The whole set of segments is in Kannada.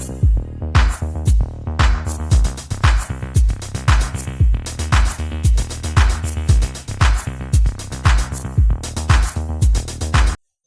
Thank you.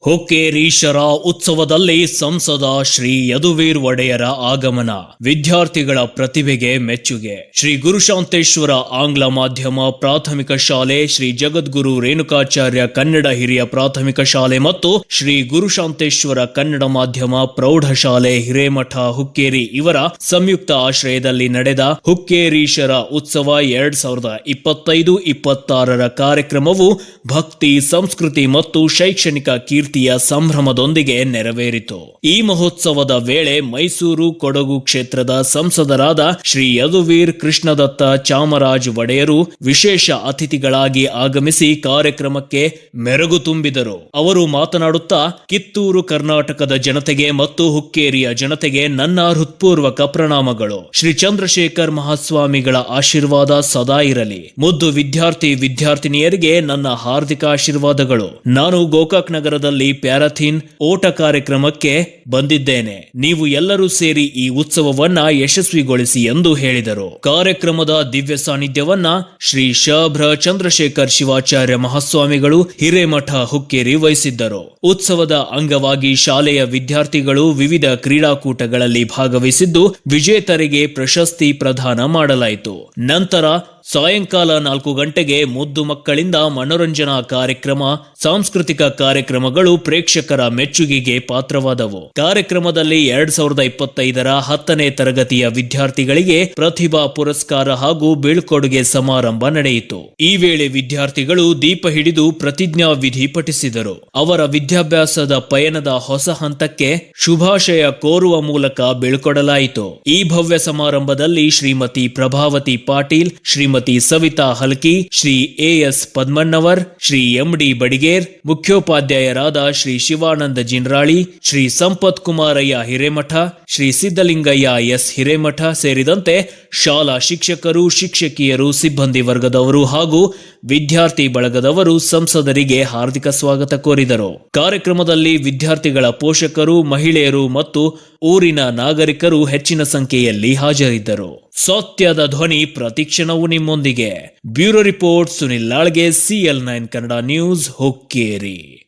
ಹುಕ್ಕೇರೀಶ್ವರ ಉತ್ಸವದಲ್ಲಿ ಸಂಸದ ಶ್ರೀ ಯದುವೀರ್ ಒಡೆಯರ ಆಗಮನ. ವಿದ್ಯಾರ್ಥಿಗಳ ಪ್ರತಿಭೆಗೆ ಮೆಚ್ಚುಗೆ. ಶ್ರೀ ಗುರುಶಾಂತೇಶ್ವರ ಆಂಗ್ಲ ಮಾಧ್ಯಮ ಪ್ರಾಥಮಿಕ ಶಾಲೆ, ಶ್ರೀ ಜಗದ್ಗುರು ರೇಣುಕಾಚಾರ್ಯ ಕನ್ನಡ ಹಿರಿಯ ಪ್ರಾಥಮಿಕ ಶಾಲೆ ಮತ್ತು ಶ್ರೀ ಗುರುಶಾಂತೇಶ್ವರ ಕನ್ನಡ ಮಾಧ್ಯಮ ಪ್ರೌಢಶಾಲೆ ಹಿರೇಮಠ ಹುಕ್ಕೇರಿ ಇವರ ಸಂಯುಕ್ತ ಆಶ್ರಯದಲ್ಲಿ ನಡೆದ ಹುಕ್ಕೇರೀಶರ ಉತ್ಸವ ಎರಡ್ ಸಾವಿರದ ಇಪ್ಪತ್ತೈದು, ಇಪ್ಪತ್ತಾರರ ಕಾರ್ಯಕ್ರಮವು ಭಕ್ತಿ, ಸಂಸ್ಕೃತಿ ಮತ್ತು ಶೈಕ್ಷಣಿಕ ಕೀರ್ತಿಯ ಸಂಭ್ರಮದೊಂದಿಗೆ ನೆರವೇರಿತು. ಈ ಮಹೋತ್ಸವದ ವೇಳೆ ಮೈಸೂರು ಕೊಡಗು ಕ್ಷೇತ್ರದ ಸಂಸದರಾದ ಶ್ರೀ ಯದುವೀರ್ ಕೃಷ್ಣದತ್ತ ಚಾಮರಾಜ್ ಒಡೆಯರು ವಿಶೇಷ ಅತಿಥಿಗಳಾಗಿ ಆಗಮಿಸಿ ಕಾರ್ಯಕ್ರಮಕ್ಕೆ ಮೆರಗು ತುಂಬಿದರು. ಅವರು ಮಾತನಾಡುತ್ತಾ, ಕಿತ್ತೂರು ಕರ್ನಾಟಕದ ಜನತೆಗೆ ಮತ್ತು ಹುಕ್ಕೇರಿಯ ಜನತೆಗೆ ನನ್ನ ಹೃತ್ಪೂರ್ವಕ ಪ್ರಣಾಮಗಳು. ಶ್ರೀ ಚಂದ್ರಶೇಖರ್ ಮಹಾಸ್ವಾಮಿಗಳ ಆಶೀರ್ವಾದ ಸದಾ ಇರಲಿ. ಮುದ್ದು ವಿದ್ಯಾರ್ಥಿ ವಿದ್ಯಾರ್ಥಿನಿಯರಿಗೆ ನನ್ನ ಹಾರ್ದಿಕ ಆಶೀರ್ವಾದಗಳು. ನಾನು ಗೋಕಾಕ್ ನಗರದಲ್ಲಿ ಪ್ಯಾರಾಥಿನ್ ಓಟ ಕಾರ್ಯಕ್ರಮಕ್ಕೆ ಬಂದಿದ್ದೇನೆ. ನೀವು ಎಲ್ಲರೂ ಸೇರಿ ಈ ಉತ್ಸವವನ್ನ ಯಶಸ್ವಿಗೊಳಿಸಿ ಎಂದು ಹೇಳಿದರು. ಕಾರ್ಯಕ್ರಮದ ದಿವ್ಯ ಸಾನ್ನಿಧ್ಯವನ್ನ ಶ್ರೀ ಶಭ್ರ ಚಂದ್ರಶೇಖರ್ ಶಿವಾಚಾರ್ಯ ಮಹಾಸ್ವಾಮಿಗಳು ಹಿರೇಮಠ ಹುಕ್ಕೇರಿ ವಹಿಸಿದ್ದರು. ಉತ್ಸವದ ಅಂಗವಾಗಿ ಶಾಲೆಯ ವಿದ್ಯಾರ್ಥಿಗಳು ವಿವಿಧ ಕ್ರೀಡಾಕೂಟಗಳಲ್ಲಿ ಭಾಗವಹಿಸಿದ್ದು ವಿಜೇತರಿಗೆ ಪ್ರಶಸ್ತಿ ಪ್ರದಾನ ಮಾಡಲಾಯಿತು. ನಂತರ ಸಾಯಂಕಾಲ ನಾಲ್ಕು ಗಂಟೆಗೆ ಮುದ್ದು ಮಕ್ಕಳಿಂದ ಮನೋರಂಜನಾ ಕಾರ್ಯಕ್ರಮ, ಸಾಂಸ್ಕೃತಿಕ ಕಾರ್ಯಕ್ರಮಗಳು ಪ್ರೇಕ್ಷಕರ ಮೆಚ್ಚುಗೆಗೆ ಪಾತ್ರವಾದವು. ಕಾರ್ಯಕ್ರಮದಲ್ಲಿ ಎರಡ್ ಸಾವಿರದ ಇಪ್ಪತ್ತೈದರ ಹತ್ತನೇ ತರಗತಿಯ ವಿದ್ಯಾರ್ಥಿಗಳಿಗೆ ಪ್ರತಿಭಾ ಪುರಸ್ಕಾರ ಹಾಗೂ ಬೀಳ್ಕೊಡುಗೆ ಸಮಾರಂಭ ನಡೆಯಿತು. ಈ ವೇಳೆ ವಿದ್ಯಾರ್ಥಿಗಳು ದೀಪ ಹಿಡಿದು ಪ್ರತಿಜ್ಞಾ ವಿಧಿ ಪಠಿಸಿದರು. ಅವರ ವಿದ್ಯಾಭ್ಯಾಸದ ಪಯಣದ ಹೊಸ ಹಂತಕ್ಕೆ ಶುಭಾಶಯ ಕೋರುವ ಮೂಲಕ ಬೀಳ್ಕೊಡಲಾಯಿತು. ಈ ಭವ್ಯ ಸಮಾರಂಭದಲ್ಲಿ Shrimati Prabhavati Patil, Shrimati Savita Halki, Shri A S Padmannavar, Shri M D Badiger, ಮುಖ್ಯೋಪಾಧ್ಯಾಯರಾದ Shri Shivananda Jinrali Shri Sampath Kumaraiah Hiremath, Shri Siddalingaiah S Hiremath ಸೇರಿದಂತೆ ಶಾಲಾ ಶಿಕ್ಷಕರು, ಶಿಕ್ಷಕಿಯರು, ಸಿಬ್ಬಂದಿ ವರ್ಗದವರು ಹಾಗೂ ವಿದ್ಯಾರ್ಥಿ ಬಳಗದವರು ಸಂಸದರಿಗೆ ಹಾರ್ದಿಕ ಸ್ವಾಗತ ಕೋರಿದರು. ಕಾರ್ಯಕ್ರಮದಲ್ಲಿ ವಿದ್ಯಾರ್ಥಿಗಳ ಪೋಷಕರು, ಮಹಿಳೆಯರು ಮತ್ತು ಊರಿನ ನಾಗರಿಕರು ಹೆಚ್ಚಿನ ಸಂಖ್ಯೆಯಲ್ಲಿ ಹಾಜರಿದ್ದರು. ಸತ್ಯದ ಧ್ವನಿ ಪ್ರತಿಕ್ಷಣವು ನಿಮ್ಮೊಂದಿಗೆ. Bureau report Sunil Lalge CL nine Kannada news, Hukkeri.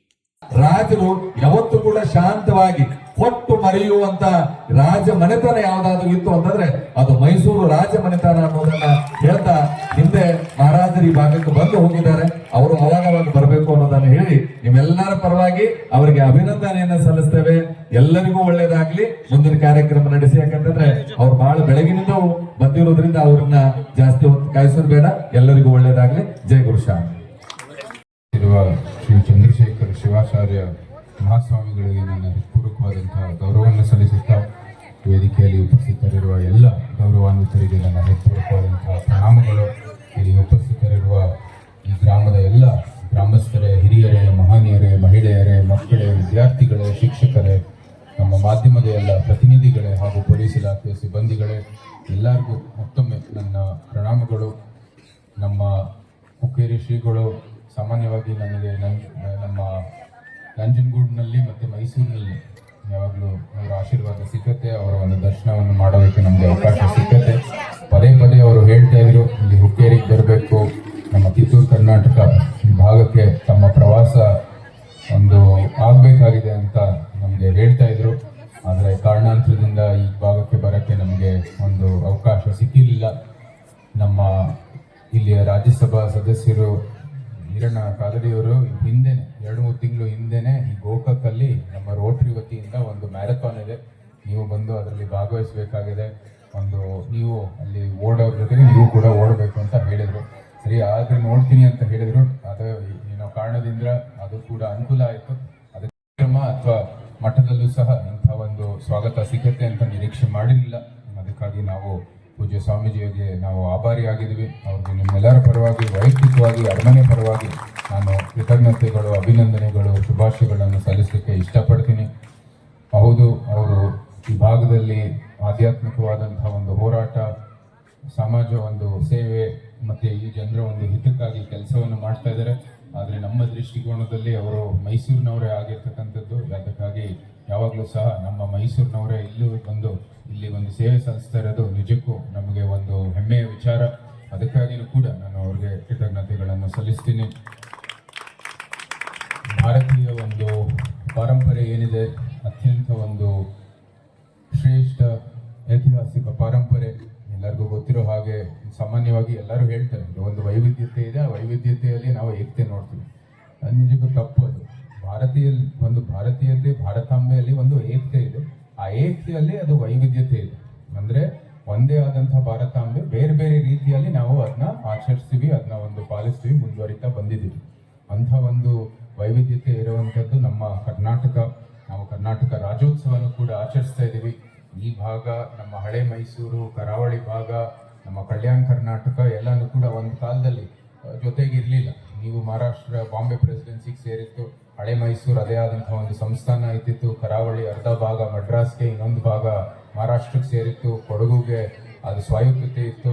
ರಾಜರು ಯಾವತ್ತೂ ಕೂಡ ಶಾಂತವಾಗಿ ಕೊಟ್ಟು ಮರೆಯುವಂತ ರಾಜ ಮನೆತನ ಯಾವ್ದಾದ್ರು ಇತ್ತು ಅಂತಂದ್ರೆ ಅದು ಮೈಸೂರು ರಾಜ ಮನೆತನ ಅನ್ನೋದನ್ನ ಹೇಳ್ತಾ ಹಿಂದೆ ಮಹಾರಾಜರು ಈ ಭಾಗಕ್ಕೆ ಬಂದು ಹೋಗಿದ್ದಾರೆ. ಅವರು ಅವಾಗವಾಗ ಬರಬೇಕು ಅನ್ನೋದನ್ನ ಹೇಳಿ ನಿಮ್ಮೆಲ್ಲರ ಪರವಾಗಿ ಅವರಿಗೆ ಅಭಿನಂದನೆಯನ್ನ ಸಲ್ಲಿಸ್ತೇವೆ. ಎಲ್ಲರಿಗೂ ಒಳ್ಳೇದಾಗ್ಲಿ. ಮುಂದಿನ ಕಾರ್ಯಕ್ರಮ ನಡೆಸಿ, ಯಾಕಂತಂದ್ರೆ ಅವ್ರು ಬಹಳ ಬೆಳಗಿನಿಂದ ಬಂದಿರೋದ್ರಿಂದ ಅವ್ರನ್ನ ಜಾಸ್ತಿ ಹೊತ್ತು ಕಾಯಿಸೋದು ಬೇಡ. ಎಲ್ಲರಿಗೂ ಒಳ್ಳೇದಾಗ್ಲಿ. ಜೈ ಗುರುಶಾಂತಿ ಇರುವ ಶ್ರೀ ಚಂದ್ರಶೇಖರ್ ಶಿವಾಚಾರ್ಯ ಮಹಾಸ್ವಾಮಿಗಳಿಗೆ ನನ್ನ ಹೃತ್ಪೂರ್ವಕವಾದಂತಹ ಗೌರವವನ್ನು ಸಲ್ಲಿಸುತ್ತಾ ವೇದಿಕೆಯಲ್ಲಿ ಉಪಸ್ಥಿತರಿರುವ ಎಲ್ಲ ಗೌರವಾನ್ವಿತರಿಗೆ ನನ್ನ ಹೃತ್ಪೂರ್ವಕವಾದಂತಹ ಪ್ರಣಾಮಗಳು. ಇಲ್ಲಿ ಉಪಸ್ಥಿತರಿರುವ ಈ ಗ್ರಾಮದ ಎಲ್ಲ ಗ್ರಾಮಸ್ಥರೇ, ಹಿರಿಯರೇ, ಮಹನೀಯರೇ, ಮಹಿಳೆಯರೇ, ಮಕ್ಕಳೇ, ವಿದ್ಯಾರ್ಥಿಗಳೇ, ಶಿಕ್ಷಕರೇ, ನಮ್ಮ ಮಾಧ್ಯಮದ ಎಲ್ಲ ಪ್ರತಿನಿಧಿಗಳೇ ಹಾಗೂ ಪೊಲೀಸ್ ಇಲಾಖೆ ಸಿಬ್ಬಂದಿಗಳೇ, ಎಲ್ಲರಿಗೂ ಮತ್ತೊಮ್ಮೆ ನನ್ನ ಪ್ರಣಾಮಗಳು. ನಮ್ಮ ಹುಕ್ಕೇರಿ ಶ್ರೀಗಳು ಸಾಮಾನ್ಯವಾಗಿ ನನಗೆ ನಂಜ, ನಮ್ಮ ನಂಜನಗೂಡಿನಲ್ಲಿ ಮತ್ತು ಮೈಸೂರಿನಲ್ಲಿ ಯಾವಾಗಲೂ ಅವರ ಆಶೀರ್ವಾದ ಸಿಕ್ಕತ್ತೆ, ಅವರ ಒಂದು ದರ್ಶನವನ್ನು ಮಾಡೋದಕ್ಕೆ ನಮಗೆ ಅವಕಾಶ ಸಿಕ್ಕತ್ತೆ. ಪದೇ ಪದೇ ಅವರು ಹೇಳ್ತಾ ಇದ್ರು, ಇಲ್ಲಿ ಹುಕ್ಕೇರಿಗೆ ಬರಬೇಕು. ನಮ್ಮ ಕಿತ್ತೂರು ಕರ್ನಾಟಕ ಭಾಗಕ್ಕೆ ತಮ್ಮ ಪ್ರವಾಸ ಒಂದು ಆಗಬೇಕಾಗಿದೆ ಅಂತ ನಮಗೆ ಹೇಳ್ತಾ ಇದ್ರು. ಆದರೆ ಕಾರಣಾಂತರದಿಂದ ಈ ಭಾಗಕ್ಕೆ ಬರೋಕ್ಕೆ ನಮಗೆ ಒಂದು ಅವಕಾಶ ಸಿಕ್ಕಿರಲಿಲ್ಲ. ನಮ್ಮ ಇಲ್ಲಿಯ ರಾಜ್ಯಸಭಾ ಸದಸ್ಯರು ಹಿರಣ್ಣ ಕಾಲಡಿಯವರು ಹಿಂದೆನೆ, ಎರಡು ಮೂರು ತಿಂಗಳು ಹಿಂದೆನೆ ಈ ಗೋಕಾಕಲ್ಲಿ ನಮ್ಮ ರೋಟರಿ ವತಿಯಿಂದ ಒಂದು ಮ್ಯಾರಥಾನ್ ಇದೆ. ನೀವು ಬಂದು ಅದರಲ್ಲಿ ಭಾಗವಹಿಸಬೇಕಾಗಿದೆ. ಒಂದು ನೀವು ಅಲ್ಲಿ ಓಡೋ ಜೊತೆಗೆ ನೀವು ಕೂಡ ಓಡಬೇಕು ಅಂತ ಹೇಳಿದರು. ಸರಿ, ಆದರೆ ನೋಡ್ತೀನಿ ಅಂತ ಹೇಳಿದರು. ಅದು ಏನೋ ಕಾರಣದಿಂದ ಅದು ಕೂಡ ಅನುಕೂಲ ಆಯಿತು. ಅದಕ್ಕೆ ಅಥವಾ ಮಠದಲ್ಲೂ ಸಹ ಇಂಥ ಒಂದು ಸ್ವಾಗತ ಸಿಗುತ್ತೆ ಅಂತ ನಿರೀಕ್ಷೆ ಮಾಡಿರಲಿಲ್ಲ. ಅದಕ್ಕಾಗಿ ನಾವು ಪೂಜ್ಯ ಸ್ವಾಮೀಜಿಯವರಿಗೆ ನಾವು ಆಭಾರಿಯಾಗಿದ್ದೀವಿ ಅವ್ರಿಗೆ ನಿಮ್ಮೆಲ್ಲರ ಪರವಾಗಿ, ವೈಯಕ್ತಿಕವಾಗಿ, ಅರಮನೆ ಪರವಾಗಿ ನಾನು ಕೃತಜ್ಞತೆಗಳು, ಅಭಿನಂದನೆಗಳು, ಶುಭಾಶಯಗಳನ್ನು ಸಲ್ಲಿಸಲಿಕ್ಕೆ ಇಷ್ಟಪಡ್ತೀನಿ. ಹೌದು, ಅವರು ಈ ಭಾಗದಲ್ಲಿ ಆಧ್ಯಾತ್ಮಿಕವಾದಂಥ ಒಂದು ಹೋರಾಟ, ಸಮಾಜ ಒಂದು ಸೇವೆ, ಮತ್ತು ಈ ಜನರ ಒಂದು ಹಿತಕ್ಕಾಗಿ ಕೆಲಸವನ್ನು ಮಾಡ್ತಾ ಇದ್ದಾರೆ. ಆದರೆ ನಮ್ಮ ದೃಷ್ಟಿಕೋನದಲ್ಲಿ ಅವರು ಮೈಸೂರಿನವರೇ ಆಗಿರ್ತಕ್ಕಂಥದ್ದು. ಅದಕ್ಕಾಗಿ ಯಾವಾಗಲೂ ಸಹ ನಮ್ಮ ಮೈಸೂರಿನವರೇ ಇಲ್ಲೂ ಬಂದು ಇಲ್ಲಿ ಒಂದು ಸೇವೆ ಸಲ್ಲಿಸ್ತಾ ಇರೋದು ನಿಜಕ್ಕೂ ನಮಗೆ ಒಂದು ಹೆಮ್ಮೆಯ ವಿಚಾರ. ಅದಕ್ಕಾಗಿಯೂ ಕೂಡ ನಾನು ಅವ್ರಿಗೆ ಕೃತಜ್ಞತೆಗಳನ್ನು ಸಲ್ಲಿಸ್ತೀನಿ. ಭಾರತೀಯ ಒಂದು ಪಾರಂಪರೆ ಏನಿದೆ? ಅತ್ಯಂತ ಒಂದು ಶ್ರೇಷ್ಠ ಐತಿಹಾಸಿಕ ಪರಂಪರೆ ಎಲ್ಲರಿಗೂ ಗೊತ್ತಿರೋ ಹಾಗೆ ಸಾಮಾನ್ಯವಾಗಿ ಎಲ್ಲರೂ ಹೇಳ್ತಾರೆ ಒಂದು ವೈವಿಧ್ಯತೆ ಇದೆ. ಆ ವೈವಿಧ್ಯತೆಯಲ್ಲಿ ನಾವು ಏಕತೆ ನೋಡ್ತೀವಿ. ಅದು ನಿಜಕ್ಕೂ ತಪ್ಪು ಅದು. ಭಾರತೀಯ ಒಂದು ಭಾರತೀಯತೆ, ಭಾರತಾಂಬೆಯಲ್ಲಿ ಒಂದು ಏಕತೆ ಇದೆ. ಆ ಏಕತೆಯಲ್ಲಿ ಅದು ವೈವಿಧ್ಯತೆ ಇದೆ. ಅಂದ್ರೆ ಒಂದೇ ಆದಂತಹ ಭಾರತಾಂಬೆ ಬೇರೆ ಬೇರೆ ರೀತಿಯಲ್ಲಿ ನಾವು ಅದನ್ನ ಆಚರಿಸ್ತೀವಿ ಅದನ್ನ ಒಂದು ಪಾಲಿಸ್ತೀವಿ, ಮುಂದುವರಿತಾ ಬಂದಿದ್ದೀವಿ. ಅಂಥ ಒಂದು ವೈವಿಧ್ಯತೆ ಇರುವಂಥದ್ದು ನಮ್ಮ ಕರ್ನಾಟಕ. ನಾವು ಕರ್ನಾಟಕ ರಾಜ್ಯೋತ್ಸವನು ಕೂಡ ಆಚರಿಸ್ತಾ ಇದ್ದೀವಿ. ಈ ಭಾಗ ನಮ್ಮ ಹಳೆ ಮೈಸೂರು, ಕರಾವಳಿ ಭಾಗ, ನಮ್ಮ ಕಲ್ಯಾಣ ಕರ್ನಾಟಕ ಎಲ್ಲನೂ ಕೂಡ ಒಂದು ಕಾಲದಲ್ಲಿ ಜೊತೆಗೆ ಇರಲಿಲ್ಲ ನೀವು ಮಹಾರಾಷ್ಟ್ರ ಬಾಂಬೆ ಪ್ರೆಸಿಡೆನ್ಸಿಗೆ ಸೇರಿತ್ತು ಹಳೆ ಮೈಸೂರು ಅದೇ ಆದಂತಹ ಒಂದು ಸಂಸ್ಥಾನ ಇದ್ದಿತ್ತು ಕರಾವಳಿ ಅರ್ಧ ಭಾಗ ಮಡ್ರಾಸ್ಗೆ ಇನ್ನೊಂದು ಭಾಗ ಮಹಾರಾಷ್ಟ್ರಕ್ಕೆ ಸೇರಿತ್ತು. ಕೊಡಗುಗೆ ಅದು ಸ್ವಾಯತ್ತತೆ ಇತ್ತು.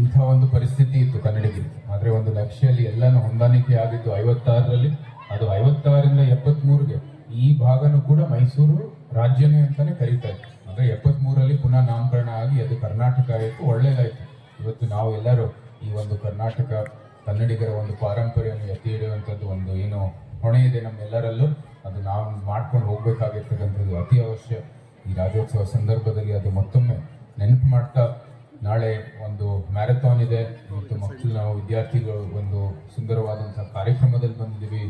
ಇಂಥ ಒಂದು ಪರಿಸ್ಥಿತಿ ಇತ್ತು ಕನ್ನಡಿಗೆ. ಆದರೆ ಒಂದು ನಕ್ಷೆಯಲ್ಲಿ ಎಲ್ಲನೂ ಹೊಂದಾಣಿಕೆ ಆಗಿದ್ದು ಐವತ್ತಾರರಲ್ಲಿ. ಅದು ಐವತ್ತಾರರಿಂದ ಎಪ್ಪತ್ತ್ಮೂರಿಗೆ ಈ ಭಾಗನೂ ಕೂಡ ಮೈಸೂರು ರಾಜ್ಯನೇ ಅಂತಲೇ ಕರೀತಾ ಇತ್ತು. ಅಂದರೆ ಎಪ್ಪತ್ತ್ಮೂರಲ್ಲಿ ಪುನಃ ನಾಮಕರಣ ಆಗಿ ಅದು ಕರ್ನಾಟಕ ಆಯಿತು ಒಳ್ಳೆಯದಾಯಿತು ಇವತ್ತು ನಾವು ಎಲ್ಲರೂ ಈ ಒಂದು ಕರ್ನಾಟಕ ಕನ್ನಡಿಗರ ಒಂದು ಪಾರಂಪರ್ಯವನ್ನು ಎತ್ತಿ ಹಿಡಿಯುವಂಥದ್ದು ಒಂದು ಏನು ಹೊಣೆ ಇದೆ ನಮ್ಮೆಲ್ಲರಲ್ಲೂ ಅದು ನಾವು ಮಾಡ್ಕೊಂಡು ಹೋಗ್ಬೇಕಾಗಿರ್ತಕ್ಕಂಥದ್ದು ಅತಿ ಅವಶ್ಯ. ಈ ರಾಜ್ಯೋತ್ಸವ ಸಂದರ್ಭದಲ್ಲಿ ಅದು ಮತ್ತೊಮ್ಮೆ ನೆನಪು ಮಾಡ್ತಾ ನಾಳೆ ಒಂದು ಮ್ಯಾರಥಾನ್ ಇದೆ. ಮತ್ತು ಮಕ್ಕಳು ನಾವು ವಿದ್ಯಾರ್ಥಿಗಳು ಒಂದು ಸುಂದರವಾದಂಥ ಕಾರ್ಯಕ್ರಮದಲ್ಲಿ ಬಂದಿದ್ದೀವಿ.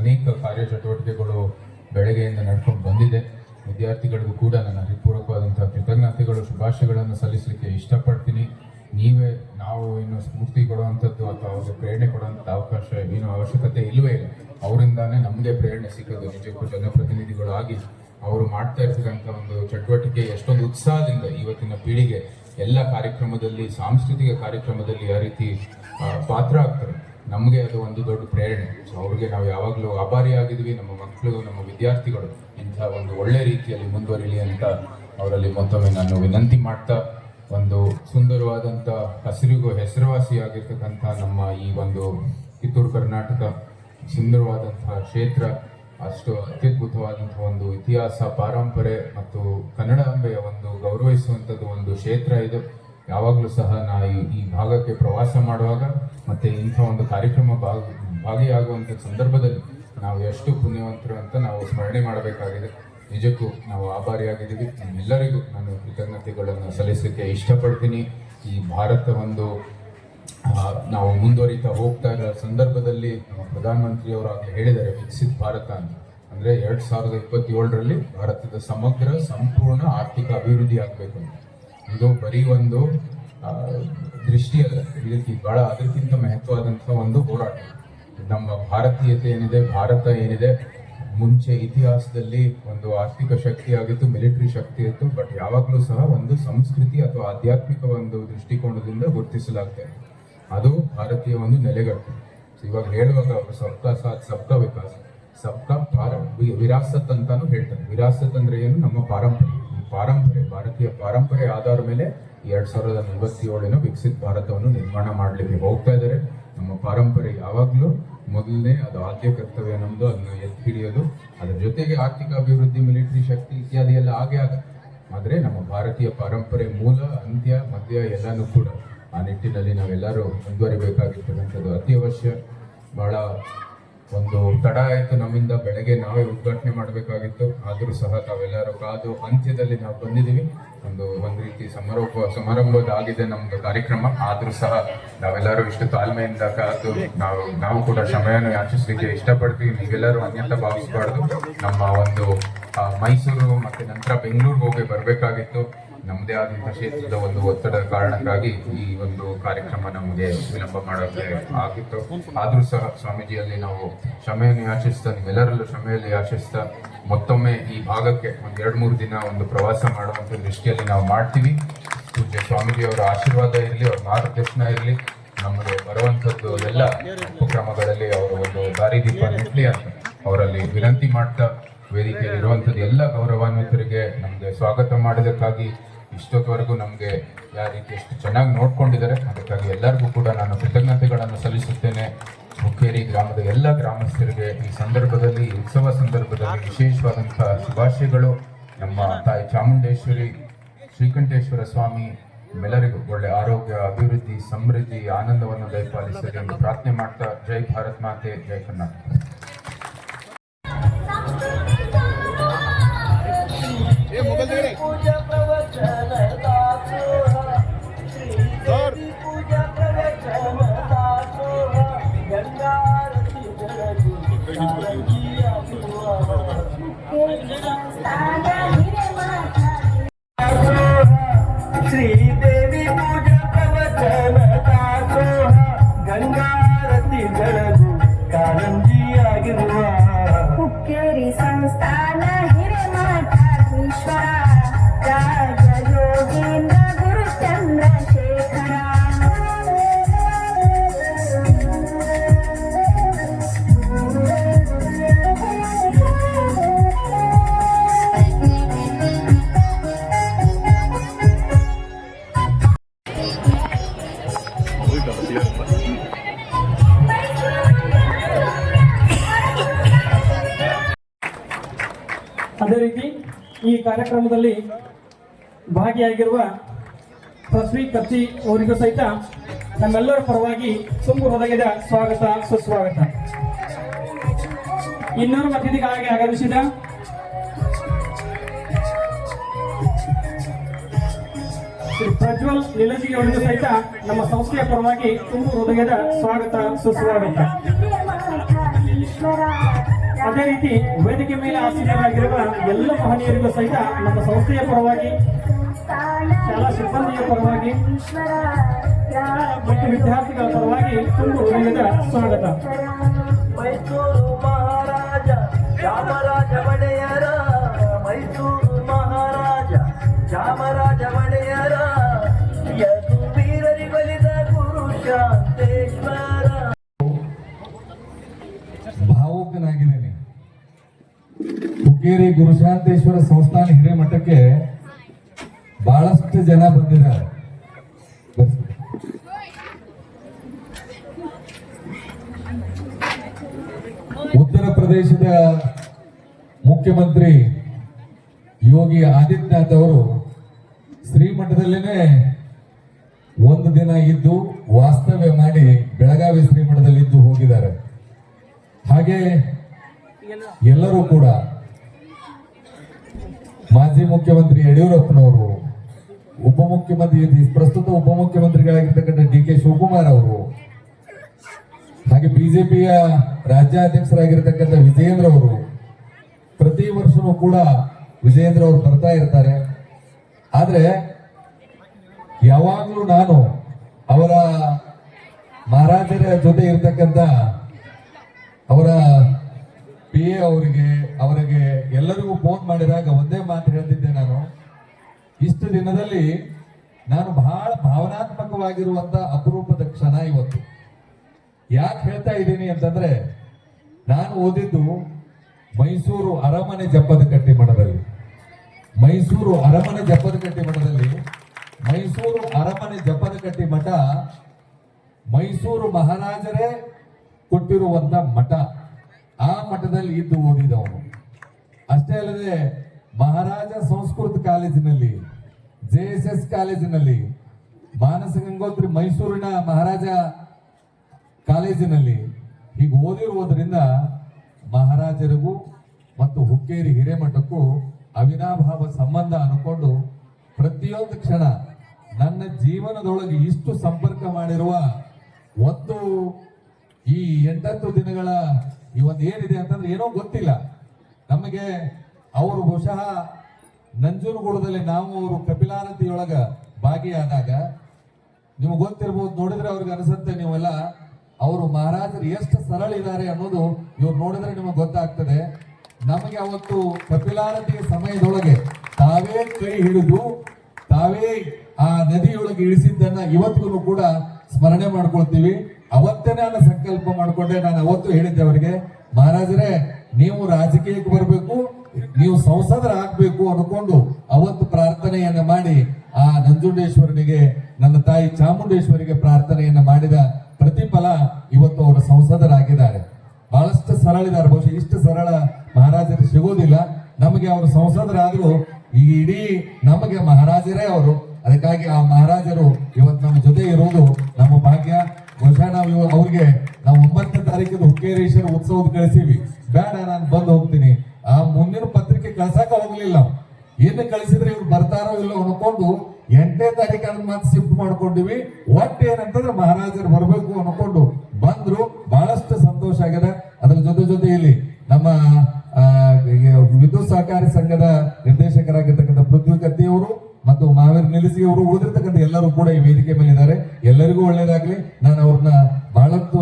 ಅನೇಕ ಕಾರ್ಯಚಟುವಟಿಕೆಗಳು ಬೆಳಗ್ಗೆಯಿಂದ ನಡ್ಕೊಂಡು ಬಂದಿದೆ. ವಿದ್ಯಾರ್ಥಿಗಳಿಗೂ ಕೂಡ ನನ್ನ ಹೃತ್ಪೂರ್ವಕವಾದಂತಹ ಕೃತಜ್ಞತೆಗಳು, ಶುಭಾಶಯಗಳನ್ನು ಸಲ್ಲಿಸಲಿಕ್ಕೆ ಇಷ್ಟಪಡ್ತೀನಿ. ನೀವೇ ನಾವು ಇನ್ನು ಸ್ಫೂರ್ತಿ ಕೊಡುವಂಥದ್ದು ಅಥವಾ ಅವ್ರಿಗೆ ಪ್ರೇರಣೆ ಕೊಡುವಂಥ ಅವಕಾಶ ಏನು ಅವಶ್ಯಕತೆ ಇಲ್ಲವೇ ಇಲ್ಲ. ಅವರಿಂದಾನೇ ನಮಗೆ ಪ್ರೇರಣೆ ಸಿಗೋದು ನಿಜಕ್ಕೂ ಜನಪ್ರತಿನಿಧಿಗಳು ಆಗಿ ಅವರು ಮಾಡ್ತಾ ಇರ್ತಕ್ಕಂಥ ಒಂದು ಚಟುವಟಿಕೆ, ಎಷ್ಟೊಂದು ಉತ್ಸಾಹದಿಂದ ಇವತ್ತಿನ ಪೀಳಿಗೆ ಎಲ್ಲ ಕಾರ್ಯಕ್ರಮದಲ್ಲಿ, ಸಾಂಸ್ಕೃತಿಕ ಕಾರ್ಯಕ್ರಮದಲ್ಲಿ ಆ ರೀತಿ ಪಾತ್ರ ಆಗ್ತಾರೆ. ನಮಗೆ ಅದು ಒಂದು ದೊಡ್ಡ ಪ್ರೇರಣೆ. ಸೊ ಅವ್ರಿಗೆ ನಾವು ಯಾವಾಗಲೂ ಆಭಾರಿಯಾಗಿದ್ವಿ. ನಮ್ಮ ಮಕ್ಕಳು ನಮ್ಮ ವಿದ್ಯಾರ್ಥಿಗಳು ಇಂಥ ಒಂದು ಒಳ್ಳೆ ರೀತಿಯಲ್ಲಿ ಮುಂದುವರಿಲಿ ಅಂತ ಅವರಲ್ಲಿ ಮತ್ತೊಮ್ಮೆ ನಾನು ವಿನಂತಿ ಮಾಡ್ತಾ, ಒಂದು ಸುಂದರವಾದಂಥ, ಹಸಿರಿಗೂ ಹೆಸರುವಾಸಿಯಾಗಿರ್ತಕ್ಕಂಥ ನಮ್ಮ ಈ ಒಂದು ಕಿತ್ತೂರು ಕರ್ನಾಟಕ ಸುಂದರವಾದಂತಹ ಕ್ಷೇತ್ರ, ಅಷ್ಟು ಅತ್ಯದ್ಭುತವಾದಂತಹ ಒಂದು ಇತಿಹಾಸ, ಪಾರಂಪರೆ ಮತ್ತು ಕನ್ನಡಾಂಬೆಯ ಒಂದು ಗೌರವಿಸುವಂಥದ್ದು ಒಂದು ಕ್ಷೇತ್ರ ಇದು. ಯಾವಾಗಲೂ ಸಹ ನಾ ಈ ಭಾಗಕ್ಕೆ ಪ್ರವಾಸ ಮಾಡುವಾಗ ಮತ್ತೆ ಇಂಥ ಒಂದು ಕಾರ್ಯಕ್ರಮ ಭಾಗ, ಭಾಗಿಯಾಗುವಂಥ ಸಂದರ್ಭದಲ್ಲಿ ನಾವು ಎಷ್ಟು ಪುಣ್ಯವಂತರು ಅಂತ ನಾವು ಸ್ಮರಣೆ ಮಾಡಬೇಕಾಗಿದೆ. ನಿಜಕ್ಕೂ ನಾವು ಆಭಾರಿಯಾಗಿದ್ದೀವಿ. ನಿಮ್ಮೆಲ್ಲರಿಗೂ ನಾನು ಕೃತಜ್ಞತೆಗಳನ್ನು ಸಲ್ಲಿಸಲಿಕ್ಕೆ ಇಷ್ಟಪಡ್ತೀನಿ. ಈ ಭಾರತ ಒಂದು ನಾವು ಮುಂದುವರಿತಾ ಹೋಗ್ತಾ ಇರೋ ಸಂದರ್ಭದಲ್ಲಿ ನಮ್ಮ ಪ್ರಧಾನಮಂತ್ರಿಯವರು ಆಗಲೇ ಹೇಳಿದ್ದಾರೆ, ವಿಕಸಿತ ಭಾರತ ಅಂತ. ಅಂದ್ರೆ ಎರಡು ಸಾವಿರದ ಇಪ್ಪತ್ತೇಳರಲ್ಲಿ ಭಾರತದ ಸಮಗ್ರ, ಸಂಪೂರ್ಣ ಆರ್ಥಿಕ ಅಭಿವೃದ್ಧಿ ಆಗಬೇಕು ಅಂತ. ಇದು ಬರೀ ಒಂದು ದೃಷ್ಟಿ ಅಲ್ಲ. ಇದಕ್ಕೆ ಬಹಳ ಅದಕ್ಕಿಂತ ಮಹತ್ವವಾದಂತಹ ಒಂದು ಹೋರಾಟ. ನಮ್ಮ ಭಾರತೀಯತೆ ಏನಿದೆ, ಭಾರತ ಏನಿದೆ, ಮುಂಚೆ ಇತಿಹಾಸದಲ್ಲಿ ಒಂದು ಆರ್ಥಿಕ ಶಕ್ತಿ ಆಗಿತ್ತು, ಮಿಲಿಟರಿ ಶಕ್ತಿ ಇತ್ತು, ಬಟ್ ಯಾವಾಗಲೂ ಸಹ ಒಂದು ಸಂಸ್ಕೃತಿ ಅಥವಾ ಆಧ್ಯಾತ್ಮಿಕ ಒಂದು ದೃಷ್ಟಿಕೋನದಿಂದ ಗುರುತಿಸಲಾಗ್ತಾ ಅದು ಭಾರತೀಯ ಒಂದು ನೆಲೆಗಟ್ಟು ಇವಾಗ ಹೇಳುವಾಗ ಅವರು ಸಪ್ತ ಸಾತ್ ಸಪ್ತ ವಿಕಾಸ, ಸಪ್ತ ಪಾರ ವಿರಾಸತ್ ಅಂತಾನು ಹೇಳ್ತಾರೆ. ವಿರಾಸತ್ ಅಂದ್ರೆ ಏನು? ನಮ್ಮ ಪಾರಂಪರೆ ಪಾರಂಪರೆ ಭಾರತೀಯ ಪಾರಂಪರೆ ಆಧಾರ ಮೇಲೆ ಎರಡ್ ಸಾವಿರದ ನಲವತ್ತೇಳಿನ ವಿಕಸಿತ ಭಾರತವನ್ನು ನಿರ್ಮಾಣ ಮಾಡಲಿಕ್ಕೆ ಹೋಗ್ತಾ ಇದ್ದಾರೆ ನಮ್ಮ ಪಾರಂಪರೆ ಯಾವಾಗಲೂ ಮೊದಲನೇ ಅದು ಆದ್ಯ ಕರ್ತವ್ಯ ನಮ್ದು, ಅದನ್ನ ಎತ್ತಿ ಹಿಡಿಯೋದು. ಅದರ ಜೊತೆಗೆ ಆರ್ಥಿಕ ಅಭಿವೃದ್ಧಿ, ಮಿಲಿಟರಿ ಶಕ್ತಿ ಇತ್ಯಾದಿ ಎಲ್ಲ ಆಗೇ ಆಗ ಆದ್ರೆ ನಮ್ಮ ಭಾರತೀಯ ಪಾರಂಪರೆ ಮೂಲ, ಅಂತ್ಯ, ಮಧ್ಯ ಎಲ್ಲನೂ ಕೂಡ ಆ ನಿಟ್ಟಿನಲ್ಲಿ ನಾವೆಲ್ಲರೂ ಮುಂದುವರಿಬೇಕಾಗಿರ್ತಕ್ಕಂಥದ್ದು ಅತಿ ಅವಶ್ಯ. ಬಹಳ ಒಂದು ತಡ ಆಯಿತು ನಮ್ಮಿಂದ ಬೆಳಗ್ಗೆ ನಾವೇ ಉದ್ಘಾಟನೆ ಮಾಡಬೇಕಾಗಿತ್ತು. ಆದರೂ ಸಹ ತಾವೆಲ್ಲರೂ ಕಾದು ಅಂತ್ಯದಲ್ಲಿ ನಾವು ಬಂದಿದ್ದೀವಿ. ಒಂದು ಒಂದು ರೀತಿ ಸಮಾರೋಪ ಸಮಾರಂಭದಾಗಿದೆ ನಮ್ಮದು ಕಾರ್ಯಕ್ರಮ. ಆದರೂ ಸಹ ನಾವೆಲ್ಲರೂ ಇಷ್ಟು ತಾಳ್ಮೆಯಿಂದ ಕಾದು ನಾವು ನಾವು ಕೂಡ ಸಮಯವನ್ನು ಯಾಚಿಸಲಿಕ್ಕೆ ಇಷ್ಟಪಡ್ತೀವಿ. ನೀವೆಲ್ಲರೂ ಅನ್ಯಂತ ಭಾವಿಸಬಾರ್ದು. ನಮ್ಮ ಒಂದು ಮೈಸೂರು ಮತ್ತು ನಂತರ ಬೆಂಗಳೂರಿಗೆ ಹೋಗಿ ಬರಬೇಕಾಗಿತ್ತು. ನಮ್ಮದೇ ಆದಂತಹ ಕ್ಷೇತ್ರದ ಒಂದು ಒತ್ತಡದ ಕಾರಣಕ್ಕಾಗಿ ಈ ಒಂದು ಕಾರ್ಯಕ್ರಮ ನಮಗೆ ವಿಳಂಬ ಮಾಡೋಕ್ಕೆ ಆಗಿತ್ತು. ಆದರೂ ಸಹ ಸ್ವಾಮೀಜಿಯಲ್ಲಿ ನಾವು ಕ್ಷಮೆಯನ್ನು ಯಾಚಿಸ್ತಾ, ನೀವೆಲ್ಲರಲ್ಲೂ ಕ್ಷಮೆಯಲ್ಲಿ ಯಾಚಿಸ್ತಾ, ಮತ್ತೊಮ್ಮೆ ಈ ಭಾಗಕ್ಕೆ ಒಂದು ಎರಡು ಮೂರು ದಿನ ಒಂದು ಪ್ರವಾಸ ಮಾಡುವಂಥ ದೃಷ್ಟಿಯಲ್ಲಿ ನಾವು ಮಾಡ್ತೀವಿ. ಪೂಜ್ಯ ಸ್ವಾಮೀಜಿಯವರ ಆಶೀರ್ವಾದ ಇರಲಿ, ಅವ್ರ ಮಾರ್ಗದರ್ಶನ ಇರಲಿ, ನಮಗೆ ಬರುವಂಥದ್ದು ಎಲ್ಲ ಉಪಕ್ರಮಗಳಲ್ಲಿ ಅವರು ಒಂದು ದಾರಿದೀಪ ನಿಟ್ಲಿ ಅಂತ ಅವರಲ್ಲಿ ವಿನಂತಿ ಮಾಡ್ತಾ ವೇದಿಕೆಯಲ್ಲಿ ಇರುವಂಥದ್ದು ಎಲ್ಲ ಗೌರವಾನ್ವಿತರಿಗೆ ನಮಗೆ ಸ್ವಾಗತ ಮಾಡೋದಕ್ಕಾಗಿ ಇಷ್ಟೊತ್ತವರೆಗೂ ನಮಗೆ ಯಾವ ರೀತಿ ಎಷ್ಟು ಚೆನ್ನಾಗಿ ನೋಡ್ಕೊಂಡಿದ್ದಾರೆ, ಅದಕ್ಕಾಗಿ ಎಲ್ಲರಿಗೂ ಕೂಡ ನಾನು ಕೃತಜ್ಞತೆಗಳನ್ನು ಸಲ್ಲಿಸುತ್ತೇನೆ. ಹುಕ್ಕೇರಿ ಗ್ರಾಮದ ಎಲ್ಲ ಗ್ರಾಮಸ್ಥರಿಗೆ ಈ ಸಂದರ್ಭದಲ್ಲಿ ಉತ್ಸವ ಸಂದರ್ಭದಲ್ಲಿ ವಿಶೇಷವಾದಂತಹ ಶುಭಾಶಯಗಳು. ನಮ್ಮ ತಾಯಿ ಚಾಮುಂಡೇಶ್ವರಿ, ಶ್ರೀಕಂಠೇಶ್ವರ ಸ್ವಾಮಿ ಎಲ್ಲರಿಗೂ ಒಳ್ಳೆ ಆರೋಗ್ಯ, ಅಭಿವೃದ್ಧಿ, ಸಮೃದ್ಧಿ, ಆನಂದವನ್ನು ದಯಪಾಲಿಸಲಿ. ಎಂದು ಪ್ರಾರ್ಥನೆ ಮಾಡ್ತಾ, ಜೈ ಭಾರತ್ ಮಾತೆ, ಜೈ ಕರ್ನಾಟಕ. ಕಾರ್ಯಕ್ರಮದಲ್ಲಿ ಭಾಗಿಯಾಗಿರುವ ತಸ್ವಿ ಕತ್ತಿ ಅವರಿಗೂ ಸಹಿತ ನಮ್ಮೆಲ್ಲರ ಪರವಾಗಿ ತುಂಬು ಹೃದಯದ ಸ್ವಾಗತ ಸುಸ್ವಾಗತ ಇನ್ನೂರು ಅತಿಥಿಗಳಾಗಿ ಆಗಮಿಸಿದ ಶ್ರೀ ಪ್ರಜ್ವಲ್ ನಿಲಜಿ ಅವರಿಗೂ ಸಹಿತ ನಮ್ಮ ಸಂಸ್ಥೆಯ ಪರವಾಗಿ ತುಂಬು ಹೃದಯದ ಸ್ವಾಗತ ಸುಸ್ವಾಗತ ಅದೇ ರೀತಿ ವೇದಿಕೆ ಮೇಲೆ ಆಸೀನರಾಗಿರುವ ಎಲ್ಲ ಮಹನೀಯರಿಗೂ ಸಹಿತ ನಮ್ಮ ಸಂಸ್ಥೆಯ ಪರವಾಗಿ, ಶಾಲಾ ಸಿಬ್ಬಂದಿಯ ಪರವಾಗಿ, ಮತ್ತು ವಿದ್ಯಾರ್ಥಿಗಳ ಪರವಾಗಿ ತುಂಬ ಸ್ವಾಗತ. ಮೈಸೂರು ಮಹಾರಾಜ ಹುಕ್ಕೇರಿ ಗುರುಶಾಂತೇಶ್ವರ ಸಂಸ್ಥಾನ ಹಿರೇಮಠಕ್ಕೆ ಬಹಳಷ್ಟು ಜನ ಬಂದಿದ್ದಾರೆ. ಉತ್ತರ ಪ್ರದೇಶದ ಮುಖ್ಯಮಂತ್ರಿ ಯೋಗಿ ಆದಿತ್ಯನಾಥ್ ಅವರು ಶ್ರೀಮಠದಲ್ಲೇನೆ ಒಂದು ದಿನ ಇದ್ದು ವಾಸ್ತವ್ಯ ಮಾಡಿ ಬೆಳಗಾವಿ ಶ್ರೀಮಠದಲ್ಲಿ ಇದ್ದು ಹೋಗಿದ್ದಾರೆ. ಹಾಗೆ ಎಲ್ಲರೂ ಕೂಡ ಮಾಜಿ ಮುಖ್ಯಮಂತ್ರಿ ಯಡಿಯೂರಪ್ಪನವರು ಉಪಮುಖ್ಯಮಂತ್ರಿ ಪ್ರಸ್ತುತ ಉಪಮುಖ್ಯಮಂತ್ರಿಗಳಾಗಿರ್ತಕ್ಕಂಥ ಡಿ ಕೆ ಶಿವಕುಮಾರ್ ಅವರು, ಹಾಗೆ ಬಿಜೆಪಿಯ ರಾಜ್ಯಾಧ್ಯಕ್ಷರಾಗಿರ್ತಕ್ಕಂಥ ವಿಜಯೇಂದ್ರ ಅವರು, ಪ್ರತಿ ವರ್ಷವೂ ಕೂಡ ವಿಜಯೇಂದ್ರ ಅವರು ಬರ್ತಾ ಇರ್ತಾರೆ. ಆದರೆ, ಯಾವಾಗಲೂ ನಾನು ಅವರ ಮಹಾರಾಜರ ಜೊತೆ ಇರ್ತಕ್ಕಂಥ ಅವರ ಪಿ ಎ ಅವರಿಗೆ ಅವರಿಗೆ ಎಲ್ಲರಿಗೂ ಫೋನ್ ಮಾಡಿದಾಗ ಒಂದೇ ಮಾತು ಹೇಳ್ತಿದ್ದೆ ನಾನು. ಇಷ್ಟು ದಿನದಲ್ಲಿ ನಾನು ಬಹಳ ಭಾವನಾತ್ಮಕವಾಗಿರುವಂತ ಅಪರೂಪದ ಕ್ಷಣ ಇವತ್ತು. ಯಾಕೆ ಹೇಳ್ತಾ ಇದ್ದೀನಿ ಅಂತಂದ್ರೆ, ನಾನು ಓದಿದ್ದು ಮೈಸೂರು ಅರಮನೆ ಜಪ್ಪದ ಕಟ್ಟಿ ಮಠದಲ್ಲಿ ಮೈಸೂರು ಅರಮನೆ ಜಪ್ಪದ ಕಟ್ಟಿ ಮಠದಲ್ಲಿ ಮೈಸೂರು ಅರಮನೆ ಜಪ್ಪದ ಕಟ್ಟಿ ಮಠ ಮೈಸೂರು ಮಹಾರಾಜರೇ ಕೊಟ್ಟಿರುವಂತ ಮಠ. ಆ ಮಠದಲ್ಲಿ ಇದ್ದು ಓದಿದವನು. ಅಷ್ಟೇ ಅಲ್ಲದೆ ಮಹಾರಾಜ ಸಂಸ್ಕೃತ ಕಾಲೇಜಿನಲ್ಲಿ ಜೆ ಎಸ್ ಎಸ್ ಕಾಲೇಜಿನಲ್ಲಿ, ಮಾನಸ ಗಂಗೋತ್ರಿ ಮೈಸೂರಿನ ಮಹಾರಾಜ ಕಾಲೇಜಿನಲ್ಲಿ ಹೀಗೆ ಓದಿರುವುದರಿಂದ ಮಹಾರಾಜರಿಗೂ ಮತ್ತು ಹುಕ್ಕೇರಿ ಹಿರೇಮಠಕ್ಕೂ ಅವಿನಾಭಾವ ಸಂಬಂಧ ಅನ್ಕೊಂಡು ಪ್ರತಿಯೊಂದು ಕ್ಷಣ ನನ್ನ ಜೀವನದೊಳಗೆ ಇಷ್ಟು ಸಂಪರ್ಕ ಮಾಡಿರುವ ಒಂದು ಈ ಎಂಟತ್ತು ದಿನಗಳ ಈ ಏನಿದೆ ಅಂತಂದ್ರೆ ಏನೋ ಗೊತ್ತಿಲ್ಲ. ನಮಗೆ ಅವರು ಬಹುಶಃ ನಂಜನಗೂಡದಲ್ಲಿ ನಾವು ಅವರು ಕಪಿಲಾರತಿಯೊಳಗ ಭಾಗಿಯಾದಾಗ, ನಿಮ್ಗೆ ಗೊತ್ತಿರ್ಬೋದು, ನೋಡಿದ್ರೆ ಅವ್ರಿಗೆ ಅನಿಸುತ್ತೆ ನೀವೆಲ್ಲ ಅವರು ಮಹಾರಾಜರು ಎಷ್ಟು ಸರಳ ಇದ್ದಾರೆ ಅನ್ನೋದು ಇವ್ರು ನೋಡಿದ್ರೆ ನಿಮಗೆ ಗೊತ್ತಾಗ್ತದೆ. ನಮಗೆ ಅವತ್ತು ಕಪಿಲಾರತಿಯ ಸಮಯದೊಳಗೆ ತಾವೇ ಕೈ ಹಿಡಿದು, ತಾವೇ ಆ ನದಿಯೊಳಗೆ ಇಳಿಸಿದ್ದನ್ನ ಇವತ್ತಿಗೂ ಕೂಡ ಸ್ಮರಣೆ ಮಾಡ್ಕೊಳ್ತೀವಿ. ಅವತ್ತೇ ನಾನು ಸಂಕಲ್ಪ ಮಾಡಿಕೊಂಡೆ ನಾನು ಅವತ್ತು ಹೇಳಿದ್ದೆ ಅವರಿಗೆ. ಮಹಾರಾಜರೇ ನೀವು ರಾಜಕೀಯಕ್ಕೆ ಬರಬೇಕು, ನೀವು ಸಂಸದರಾಗಬೇಕು ಅನ್ಕೊಂಡು ಅವತ್ತು ಪ್ರಾರ್ಥನೆಯನ್ನ ಮಾಡಿ ಆ ನಂಜುಂಡೇಶ್ವರನಿಗೆ, ನನ್ನ ತಾಯಿ ಚಾಮುಂಡೇಶ್ವರಿಗೆ ಪ್ರಾರ್ಥನೆಯನ್ನ ಮಾಡಿದ ಪ್ರತಿಫಲ ಇವತ್ತು ಅವರು ಸಂಸದರಾಗಿದ್ದಾರೆ. ಬಹಳಷ್ಟು ಸರಳ ಇದ್ದಾರೆ ಬಹುಶಃ ಇಷ್ಟು ಸರಳ ಮಹಾರಾಜರು ಸಿಗೋದಿಲ್ಲ. ನಮಗೆ ಅವರು ಸಂಸದರಾದ್ರು, ಈ ಇಡೀ ನಮಗೆ ಮಹಾರಾಜರೇ ಅವರು. ಅದಕ್ಕಾಗಿ ಆ ಮಹಾರಾಜರು ಇವತ್ತು ನಮ್ಮ ಜೊತೆ ಇರುವುದು ನಮ್ಮ ಭಾಗ್ಯ. ಬಹುಶಃ ನಾವು ಇವಾಗ ಅವ್ರಿಗೆ ನಾವು ಒಂಬತ್ತನೇ ತಾರೀಕಿನ ಹುಕ್ಕೇರೀಶ್ವರ ಉತ್ಸವದ ಕಳಿಸೀವಿ. ಬೇಡ, ನಾನು ಬಂದು ಹೋಗ್ತೀನಿ. ಆ ಮುಂದಿನ ಪತ್ರಿಕೆ ಕಳ್ಸಕ್ಕೆ ಹೋಗ್ಲಿಲ್ಲ. ಏನು ಕಳಿಸಿದ್ರೆ ಇವ್ರು ಬರ್ತಾರೋ ಇಲ್ಲೋ ಅನ್ಕೊಂಡು ಎಂಟನೇ ತಾರೀಕು ಅದನ್ನ ಮತ್ತೆ ಶಿಫ್ಟ್ ಮಾಡ್ಕೊಂಡಿವಿ. ಒಟ್ಟು ಏನಂತಂದ್ರೆ ಮಹಾರಾಜರು ಬರಬೇಕು ಅನ್ಕೊಂಡು ಬಂದ್ರು. ಬಹಳಷ್ಟು ಸಂತೋಷ ಆಗಿದೆ. ಅದ್ರ ಜೊತೆ ಜೊತೆ ಇಲ್ಲಿ ನಮ್ಮ ವಿದ್ಯುತ್ ಸಹಕಾರಿ ಸಂಘದ ನಿರ್ದೇಶಕರಾಗಿರ್ತಕ್ಕಂಥ ಪೃಥ್ವಿ ನಿಲ್ಲಿಸಿ ಅವರು ಉಳಿದಿರ್ತಕ್ಕಂಥ ಎಲ್ಲರೂ ಕೂಡ ಈ ವೇದಿಕೆ ಮೇಲೆ ಇದ್ದಾರೆ. ಎಲ್ಲರಿಗೂ ಒಳ್ಳೇದಾಗ್ಲಿ. ನಾನು ಅವ್ರನ್ನ ಬಹಳಷ್ಟು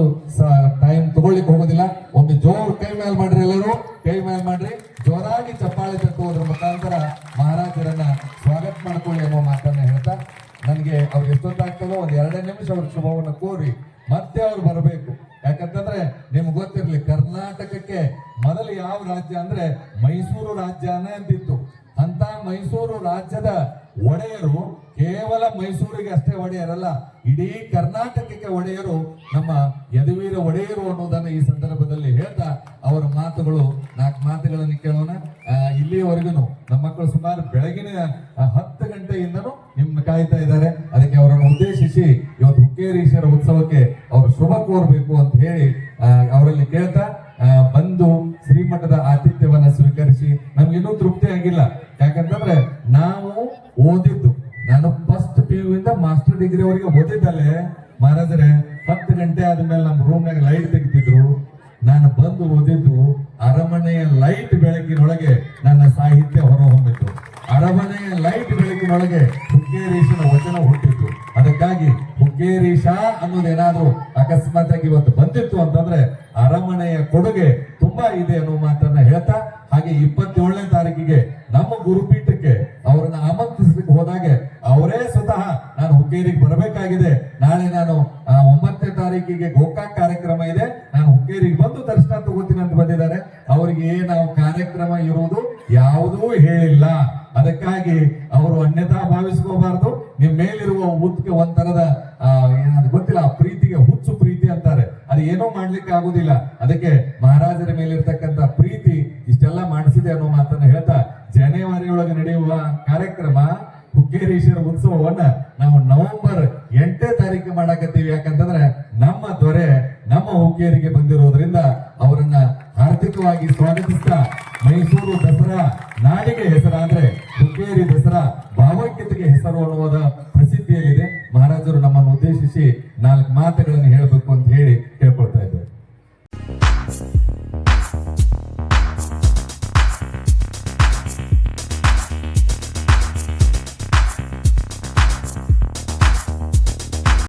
ಟೈಮ್ ತಗೊಳ್ಳಿಕ್ ಹೋಗೋದಿಲ್ಲ. ಒಂದು ಜೋರ್ ಕೈ ಮೇಲೆ ಮಾಡ್ರಿ ಎಲ್ಲರೂ. ಕೈ ಮೇಲೆ ಮಾಡ್ರಿ. ಜೋರಾಗಿ ಚಪ್ಪಾಳೆ ತಟ್ಟುವುದರ ಮುಖಾಂತರ ಮಹಾರಾಜರನ್ನ ಸ್ವಾಗತ ಮಾಡ್ಕೊಳ್ಳಿ ಎಂಬ ಮಾತನ್ನ ಹೇಳ್ತಾ ನನಗೆ ಅವ್ರು ಎಷ್ಟೊತ್ತಾಗ್ತದೋ ಒಂದು ಎರಡೇ ನಿಮಿಷ ಅವ್ರ ಶುಭವನ್ನು ಕೋರಿ ಮತ್ತೆ ಅವ್ರು ಬರಬೇಕು. ಯಾಕಂತಂದ್ರೆ ನಿಮ್ಗೆ ಗೊತ್ತಿರಲಿ ಕರ್ನಾಟಕಕ್ಕೆ ಮೊದಲು ಯಾವ ರಾಜ್ಯ ಅಂದ್ರೆ ಮೈಸೂರು ರಾಜ್ಯನೇ ಅಂತಿತ್ತು. ಅಂತ ಮೈಸೂರು ರಾಜ್ಯದ ಒಡೆಯರು, ಕೇವಲ ಮೈಸೂರಿಗೆ ಅಷ್ಟೇ ಒಡೆಯರಲ್ಲ, ಇಡೀ ಕರ್ನಾಟಕಕ್ಕೆ ಒಡೆಯರು, ನಮ್ಮ ಯದುವೀರ ಒಡೆಯರು ಅನ್ನೋದನ್ನ ಈ ಸಂದರ್ಭದಲ್ಲಿ ಹೇಳ್ತಾ ಅವರ ಮಾತುಗಳು, ನಾಲ್ಕು ಮಾತುಗಳನ್ನು ಕೇಳೋಣ. ಇಲ್ಲಿಯವರೆಗೂ ನಮ್ಮ ಮಕ್ಕಳು ಸುಮಾರು ಬೆಳಗಿನ ಹತ್ತು ಗಂಟೆಯಿಂದನೂ ನಿಮ್ನ ಕಾಯ್ತಾ ಇದ್ದಾರೆ. ಅದಕ್ಕೆ ಅವರನ್ನು ಉದ್ದೇಶಿಸಿ ಇವತ್ತು ಹುಕ್ಕೇರೀಶ್ವರ ಉತ್ಸವಕ್ಕೆ ಅವರು ಶುಭ ಕೋರಬೇಕು ಅಂತ ಹೇಳಿ ಅವರಲ್ಲಿ ಕೇಳ್ತಾ ಮಾಸ್ಟರ್ ಹೋದಿದ್ದಲ್ಲೇ ಮಹಾರಾಜರೇ, ಹತ್ತು ಗಂಟೆ ಆದ್ಮೇಲೆ ನಮ್ಮ ರೂಮ್ನಾಗ ಲೈಟ್ ತೆಗಿತಿದ್ರು ನಾನು ಬಂದು ಓದಿದ್ದು ಅರಮನೆಯ ಲೈಟ್ ಬೆಳಕಿನೊಳಗೆ ನನ್ನ ಸಾಹಿತ್ಯ ಹೊರಹೊಮ್ಮಿತು. ಅರಮನೆಯ ಲೈಟ್ ಬೆಳಕಿನೊಳಗೆ ಹುಕ್ಕೇರೀಶನ ವಚನ ಹುಟ್ಟಿತ್ತು ಅದಕ್ಕಾಗಿ ಹುಕ್ಕೇರೀಶ ಅನ್ನೋದೇನಾದ್ರೂ ಅಕಸ್ಮಾತ್ ಆಗಿ ಇವತ್ತು ಬಂದಿತ್ತು ಅಂತಂದ್ರೆ ಅರಮನೆಯ ಕೊಡುಗೆ ತುಂಬಾ ಇದೆ ಅನ್ನೋ ಮಾತನ್ನ ಹೇಳ್ತಾ, ಹಾಗೆ ಇಪ್ಪತ್ತೇಳನೇ ತಾರೀಕಿಗೆ ನಮ್ಮ ಗುರುಪೀಠಕ್ಕೆ ಅವರನ್ನ ಆಮಂತ್ರಿಸಲಿಕ್ಕೆ ಹೋದಾಗೆ ಅವರೇ ಸ್ವತಃ ನಾನು ಹುಕ್ಕೇರಿಗೆ ಬರಬೇಕಾಗಿದೆ ನಾಳೆ ನಾನು ಆ, ತಾರೀಕಿಗೆ ಗೋಕಾಕ್ ಕಾರ್ಯಕ್ರಮ ಇದೆ. ನಾನು ಹುಕ್ಕೇರಿಗೆ ಬಂದು ದರ್ಶನ ತಗೋತೀನಿ ಅಂತ ಬಂದಿದ್ದಾರೆ. ಅವರಿಗೆ ನಾವು ಕಾರ್ಯಕ್ರಮ ಇರುವುದು ಯಾವುದೂ ಹೇಳಿಲ್ಲ. ಅದಕ್ಕಾಗಿ ಅವರು ಅನ್ಯತಾ ಭಾವಿಸ್ಕೋಬಾರದು. ನಿಮ್ ಮೇಲಿರುವ ಉತ್ಕ ಒಂಥರದ ಏನಾದ್ರು ಗೊತ್ತಿಲ್ಲ ಪ್ರೀತಿಗೆ ಹುಚ್ಚು ಪ್ರೀತಿ ಅಂತಾರೆ. ಅದು ಏನೋ ಮಾಡ್ಲಿಕ್ಕೆ ಆಗುದಿಲ್ಲ. ಅದಕ್ಕೆ ಮಹಾರಾಜರ ಮೇಲಿರ್ತಕ್ಕಂಥ ಪ್ರೀತಿ ಇಷ್ಟೆಲ್ಲ ಮಾಡಿಸಿದೆ ಅನ್ನೋ ಮಾತನ್ನ ಹೇಳ್ತಾ ಜನವರಿ ನಡೆಯುವ ಕಾರ್ಯಕ್ರಮ ಹುಕ್ಕೇರೀಶ್ವರ ಉತ್ಸವವನ್ನ